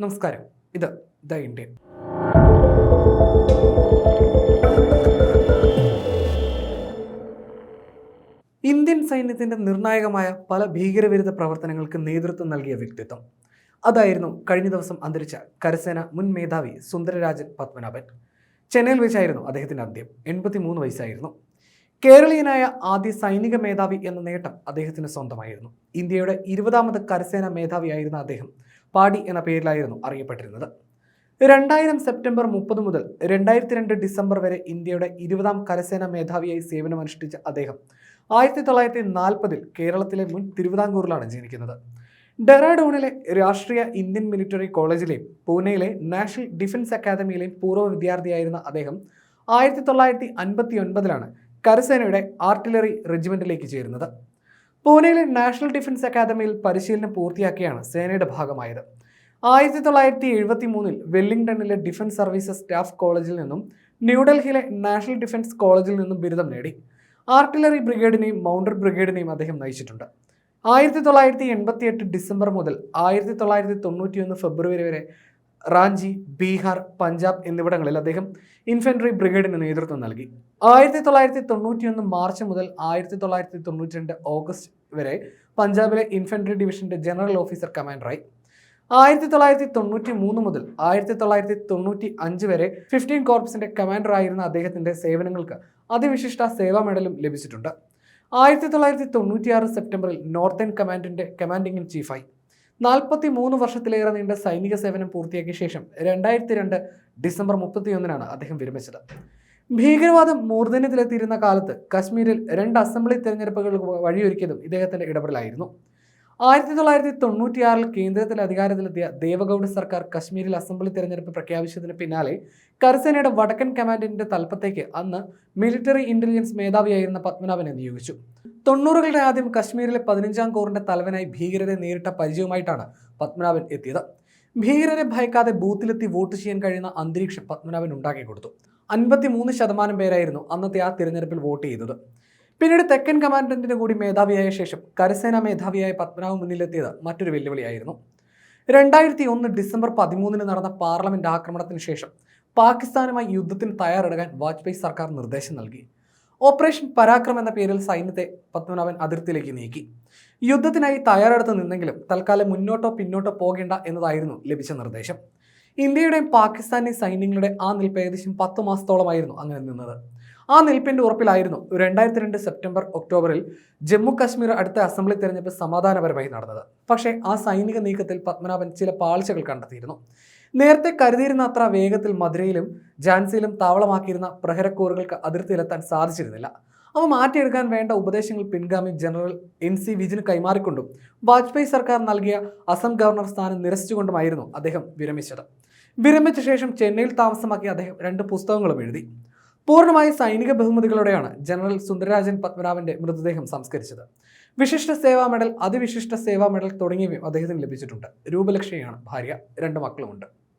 നമസ്കാരം. ഇത് the Indian. Indian സൈന്യത്തിന്റെ നിർണായകമായ പല ഭീകരവിരുദ്ധ പ്രവർത്തനങ്ങൾക്ക് നേതൃത്വം നൽകിയ വ്യക്തിത്വം. അതായിരുന്നു കഴിഞ്ഞ ദിവസം അന്തരിച്ച കരസേന മുൻ മേധാവി സുന്ദരരാജൻ പത്മനാഭൻ. ചെന്നൈയിൽ വെച്ചായിരുന്നു അദ്ദേഹത്തിന്റെ അന്ത്യം. എൺപത്തിമൂന്ന് വയസ്സായിരുന്നു. കേരളീയനായ ആദ്യ സൈനിക മേധാവി എന്ന നേട്ടം അദ്ദേഹത്തിന് സ്വന്തമായിരുന്നു. ഇന്ത്യയുടെ ഇരുപതാമത് കരസേന മേധാവിയായിരുന്ന അദ്ദേഹം പാടി എന്ന പേരിലായിരുന്നു അറിയപ്പെട്ടിരുന്നത്. രണ്ടായിരം സെപ്റ്റംബർ മുപ്പത് മുതൽ രണ്ടായിരത്തി രണ്ട് ഡിസംബർ വരെ ഇന്ത്യയുടെ ഇരുപതാം കരസേനാ മേധാവിയായി സേവനമനുഷ്ഠിച്ച അദ്ദേഹം ആയിരത്തി തൊള്ളായിരത്തി നാൽപ്പതിൽ കേരളത്തിലെ മുൻ തിരുവിതാംകൂറിലാണ് ജനിക്കുന്നത്. ഡെറാഡൂണിലെ രാഷ്ട്രീയ ഇന്ത്യൻ മിലിറ്ററി കോളേജിലെയും പൂനെയിലെ നാഷണൽ ഡിഫൻസ് അക്കാദമിയിലെയും പൂർവ വിദ്യാർത്ഥിയായിരുന്ന അദ്ദേഹം ആയിരത്തി തൊള്ളായിരത്തി അൻപത്തി ഒൻപതിലാണ് കരസേനയുടെ ആർട്ടിലറി റെജിമെന്റിലേക്ക് ചേരുന്നത്. പൂനെയിലെ നാഷണൽ ഡിഫൻസ് അക്കാദമിയിൽ പരിശീലനം പൂർത്തിയാക്കിയാണ് സേനയുടെ ഭാഗമായത്. ആയിരത്തി തൊള്ളായിരത്തി എഴുപത്തി മൂന്നിൽ വെല്ലിംഗ്ടണിലെ ഡിഫൻസ് സർവീസസ് സ്റ്റാഫ് കോളേജിൽ നിന്നും ന്യൂഡൽഹിയിലെ നാഷണൽ ഡിഫൻസ് കോളേജിൽ നിന്നും ബിരുദം നേടി. ആർട്ടിലറി ബ്രിഗേഡിനെയും മൗണ്ടർ ബ്രിഗേഡിനെയും അദ്ദേഹം നയിച്ചിട്ടുണ്ട്. ആയിരത്തി തൊള്ളായിരത്തി എൺപത്തി എട്ട് ഡിസംബർ മുതൽ ആയിരത്തി തൊള്ളായിരത്തി തൊണ്ണൂറ്റിയൊന്ന് ഫെബ്രുവരി വരെ റാഞ്ചി ബീഹാർ പഞ്ചാബ് എന്നിവിടങ്ങളിൽ അദ്ദേഹം ഇൻഫൻട്രി ബ്രിഗേഡിന് നേതൃത്വം നൽകി. ആയിരത്തി തൊള്ളായിരത്തി തൊണ്ണൂറ്റിയൊന്ന് മാർച്ച് മുതൽ ആയിരത്തി തൊള്ളായിരത്തി തൊണ്ണൂറ്റി രണ്ട് ഓഗസ്റ്റ് വരെ പഞ്ചാബിലെ ഇൻഫൻട്രി ഡിവിഷന്റെ ജനറൽ ഓഫീസർ കമാൻഡറായി ആയിരത്തി തൊള്ളായിരത്തി തൊണ്ണൂറ്റി മൂന്ന് മുതൽ ആയിരത്തി തൊള്ളായിരത്തി തൊണ്ണൂറ്റി അഞ്ച് വരെ ഫിഫ്റ്റീൻ കോർപ്സിന്റെ കമാൻഡർ ആയിരുന്ന അദ്ദേഹത്തിന്റെ സേവനങ്ങൾക്ക് അതിവിശിഷ്ട സേവാ മെഡലും ലഭിച്ചിട്ടുണ്ട്. ആയിരത്തി തൊള്ളായിരത്തി തൊണ്ണൂറ്റിയാറ് സെപ്റ്റംബറിൽ നോർത്തേൺ കമാൻഡിന്റെ കമാൻഡിംഗ് ഇൻ ചീഫായി നാൽപ്പത്തി മൂന്ന് വർഷത്തിലേറെ നീണ്ട സൈനിക സേവനം പൂർത്തിയാക്കിയ ശേഷം രണ്ടായിരത്തി രണ്ട് ഡിസംബർ മുപ്പത്തിയൊന്നിനാണ് അദ്ദേഹം വിരമിച്ചത്. ഭീകരവാദം മൂർധന്യത്തിലെത്തിയിരുന്ന കാലത്ത് കശ്മീരിൽ രണ്ട് അസംബ്ലി തെരഞ്ഞെടുപ്പുകൾ വഴിയൊരുക്കിയതും ഇദ്ദേഹത്തിന്റെ ഇടപെടലായിരുന്നു. ആയിരത്തി തൊള്ളായിരത്തി തൊണ്ണൂറ്റിയാറിൽ കേന്ദ്രത്തിൽ അധികാരത്തിലെത്തിയ ദേവഗൌഡ സർക്കാർ കശ്മീരിൽ അസംബ്ലി തെരഞ്ഞെടുപ്പ് പ്രഖ്യാപിച്ചതിന് പിന്നാലെ കരസേനയുടെ വടക്കൻ കമാൻഡിന്റെ തലപ്പത്തേക്ക് അന്ന് മിലിറ്ററി ഇന്റലിജൻസ് മേധാവിയായിരുന്ന പത്മനാഭനെ നിയോഗിച്ചു. തൊണ്ണൂറുകളുടെ ആദ്യം കശ്മീരിലെ പതിനഞ്ചാം കോറിന്റെ തലവനായി ഭീകരരെ നേരിട്ട പരിചയവുമായിട്ടാണ് പത്മനാഭൻ എത്തിയത്. ഭീകരരെ ഭയക്കാതെ ബൂത്തിലെത്തി വോട്ട് ചെയ്യാൻ കഴിയുന്ന അന്തരീക്ഷം പത്മനാഭൻ ഉണ്ടാക്കി കൊടുത്തു. അൻപത്തി മൂന്ന് ശതമാനം പേരായിരുന്നു അന്നത്തെ ആ തിരഞ്ഞെടുപ്പിൽ വോട്ട് ചെയ്തത്. പിന്നീട് തെക്കൻ കമാൻഡന്റിന് കൂടി മേധാവിയായ ശേഷം കരസേനാ മേധാവിയായ പത്മനാഭ് മുന്നിലെത്തിയത് മറ്റൊരു വെല്ലുവിളിയായിരുന്നു. രണ്ടായിരത്തി ഒന്ന് ഡിസംബർ പതിമൂന്നിന് നടന്ന പാർലമെന്റ് ആക്രമണത്തിന് ശേഷം പാകിസ്ഥാനുമായി യുദ്ധത്തിന് തയ്യാറെടുക്കാൻ വാജ്പേയി സർക്കാർ നിർദ്ദേശം നൽകി. ഓപ്പറേഷൻ പരാക്രം എന്ന പേരിൽ സൈന്യത്തെ പത്മനാഭൻ അതിർത്തിയിലേക്ക് നീക്കി. യുദ്ധത്തിനായി തയ്യാറെടുത്ത് നിന്നെങ്കിലും തൽക്കാലം മുന്നോട്ടോ പിന്നോട്ടോ പോകേണ്ട എന്നതായിരുന്നു ലഭിച്ച നിർദ്ദേശം. ഇന്ത്യയുടെയും പാകിസ്ഥാനി സൈന്യങ്ങളുടെ ആ നിൽപ്പ് ഏകദേശം പത്ത് മാസത്തോളമായിരുന്നു അങ്ങനെ നിന്നത്. ആ നിൽപ്പിന്റെ ഉറപ്പിലായിരുന്നു രണ്ടായിരത്തി രണ്ട് സെപ്റ്റംബർ ഒക്ടോബറിൽ ജമ്മു കാശ്മീർ അടുത്ത അസംബ്ലി തെരഞ്ഞെടുപ്പ് സമാധാനപരമായി നടന്നത്. പക്ഷേ ആ സൈനിക നീക്കത്തിൽ പത്മനാഭൻ ചില പാളിച്ചകൾ കണ്ടെത്തിയിരുന്നു. നേരത്തെ കരുതിയിരുന്ന അത്ര വേഗത്തിൽ മധുരയിലും ഝാൻസിയിലും താവളമാക്കിയിരുന്ന പ്രഹരക്കൂറുകൾക്ക് അതിർത്തിയിലെത്താൻ സാധിച്ചിരുന്നില്ല. അവ മാറ്റിയെടുക്കാൻ വേണ്ട ഉപദേശങ്ങൾ പിൻഗാമി ജനറൽ എൻ സി വിജിന് കൈമാറിക്കൊണ്ടും വാജ്പേയി സർക്കാർ നൽകിയ അസം ഗവർണർ സ്ഥാനം നിരസിച്ചുകൊണ്ടുമായിരുന്നു അദ്ദേഹം വിരമിച്ചത്. വിരമിച്ച ശേഷം ചെന്നൈയിൽ താമസമാക്കി അദ്ദേഹം രണ്ട് പുസ്തകങ്ങളും എഴുതി. പൂർണമായ സൈനിക ബഹുമതികളോടെയാണ് ജനറൽ സുന്ദരരാജൻ പത്മനാഭന്റെ മൃതദേഹം സംസ്കരിച്ചത്. വിശിഷ്ട സേവാ മെഡൽ അതിവിശിഷ്ട സേവാ മെഡൽ തുടങ്ങിയവയും അദ്ദേഹത്തിന് ലഭിച്ചിട്ടുണ്ട്. രൂപലക്ഷ്മിയാണ് ഭാര്യ രണ്ട് മക്കളുമുണ്ട്.